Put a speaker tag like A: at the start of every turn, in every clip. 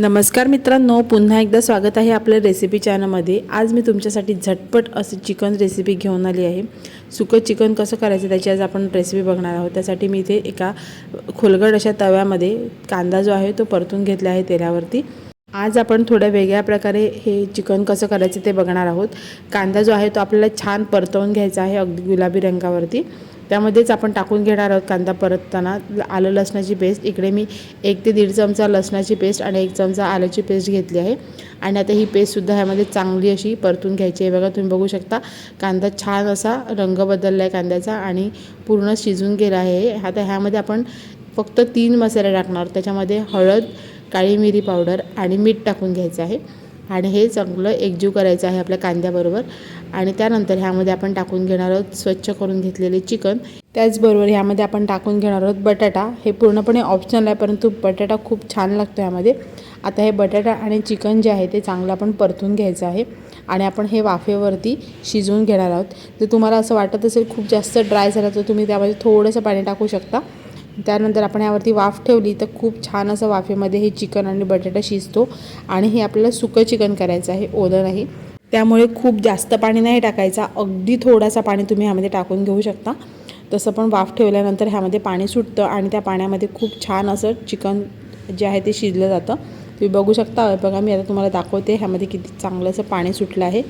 A: नमस्कार मित्रांनो पुन्हा एकदा स्वागत आहे आपल्या रेसिपी चॅनलमध्ये आज मी तुमच्यासाठी झटपट असं चिकन रेसिपी घेऊन आली आहे. सुकं चिकन कसं करायचं त्याची आज आपण रेसिपी बघणार आहोत. त्यासाठी मी इथे एका खोलगड अशा तव्यामध्ये कांदा जो आहे तो परतून घेतला आहे तेलावरती. आज आपण थोड्या वेगळ्या प्रकारे हे चिकन कसं करायचं ते बघणार आहोत. कांदा जो आहे तो आपल्याला छान परतवून घ्यायचा आहे अगदी गुलाबी रंगावरती. त्यामध्येच आपण टाकून घेणार आहोत कांदा परतताना. आलं लसणाची पेस्ट इकडे मी एक ते दीड चमचा लसणाची पेस्ट आणि एक चमचा आल्याची पेस्ट घेतली आहे. आणि आता ही पेस्टसुद्धा ह्यामध्ये चांगली अशी परतून घ्यायची आहे. बघा तुम्ही बघू शकता कांदा छान असा रंग बदलला आहे कांद्याचा आणि पूर्ण शिजून गेला आहे. आता ह्यामध्ये आपण फक्त तीन मसाले टाकणार. त्याच्यामध्ये हळद काळी मिरी पावडर आणि मीठ टाकून घ्यायचं आहे. आणि हे चांगलं एकजीव करायचं आहे आपल्या कांद्याबरोबर. आणि त्यानंतर ह्यामध्ये आपण टाकून घेणार आहोत स्वच्छ करून घेतलेले चिकन. त्याचबरोबर ह्यामध्ये आपण टाकून घेणार आहोत बटाटा. हे पूर्णपणे ऑप्शनल आहे परंतु बटाटा खूप छान लागतो ह्यामध्ये. आता हे बटाटा आणि चिकन जे आहे ते चांगलं आपण परतून घ्यायचं आहे. आणि आपण हे वाफेवरती शिजवून घेणार आहोत. जर तुम्हाला असं वाटत असेल खूप जास्त ड्राय झालं तर तुम्ही त्यामध्ये थोडंसं पाणी टाकू शकता. त्यानंतर आपण यावरती वाफ ठेवली तर खूप छान असं वाफेमध्ये हे चिकन आणि बटाटा शिजतो आणि हे आपल्याला सुकं चिकन करायचं आहे ओलं नाही. त्यामुळे खूप जास्त पाणी नाही टाकायचा अगदी थोडासा पाणी तुम्ही ह्यामध्ये टाकून घेऊ शकता. तसं पण वाफ ठेवल्यानंतर ह्यामध्ये पाणी सुटतं आणि त्या पाण्यामध्ये खूप छान असं चिकन जे आहे ते शिजलं जातं. तुम्ही बघू शकता बघा मी आता तुम्हाला दाखवते ह्यामध्ये किती चांगलं असं पाणी सुटलं आहे.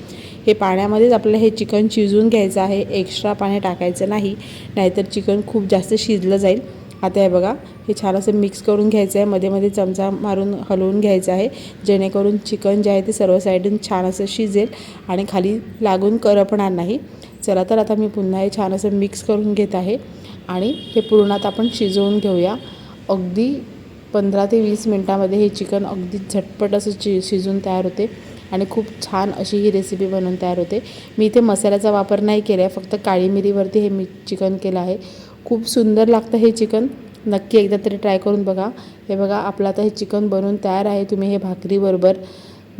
A: हे पाण्यामध्येच आपल्याला हे चिकन शिजवून घ्यायचं आहे एक्स्ट्रा पाणी टाकायचं नाही नाहीतर चिकन खूप जास्त शिजलं जाईल. आता हे बघा हे छान असं मिक्स करून घ्यायचं आहे मध्ये मध्ये चमचा मारून हलवून घ्यायचं आहे. जेणेकरून चिकन जे आहे ते सर्व साईडून छान असं शिजेल आणि खाली लागून करपणार नाही. चला तर आता मी पुन्हा हे छान असं मिक्स करून घेत आहे. आणि हे पूर्ण आता आपण शिजवून घेऊया. अगदी पंधरा ते वीस मिनटामध्ये हे चिकन अगदी झटपट असं चि शिजून तयार होते. आणि खूप छान अशी ही रेसिपी बनवून तयार होते. मी इथे मसाल्याचा वापर नाही केला आहे फक्त काळी मिरीवरती हे मी चिकन केलं आहे. खूप सुंदर लागतं हे चिकन. नक्की एकदा तरी ट्राय करून बघा. हे बघा आपलं आता हे चिकन बनवून तयार आहे. तुम्ही हे भाकरीबरोबर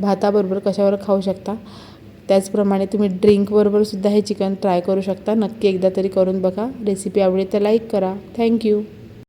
A: भाताबरोबर कशावर खाऊ शकता. त्याचप्रमाणे तुम्ही ड्रिंकबरोबर सुद्धा हे चिकन ट्राय करू शकता. नक्की एकदा तरी करून बघा. रेसिपी आवडेल तर लाईक करा. थँक्यू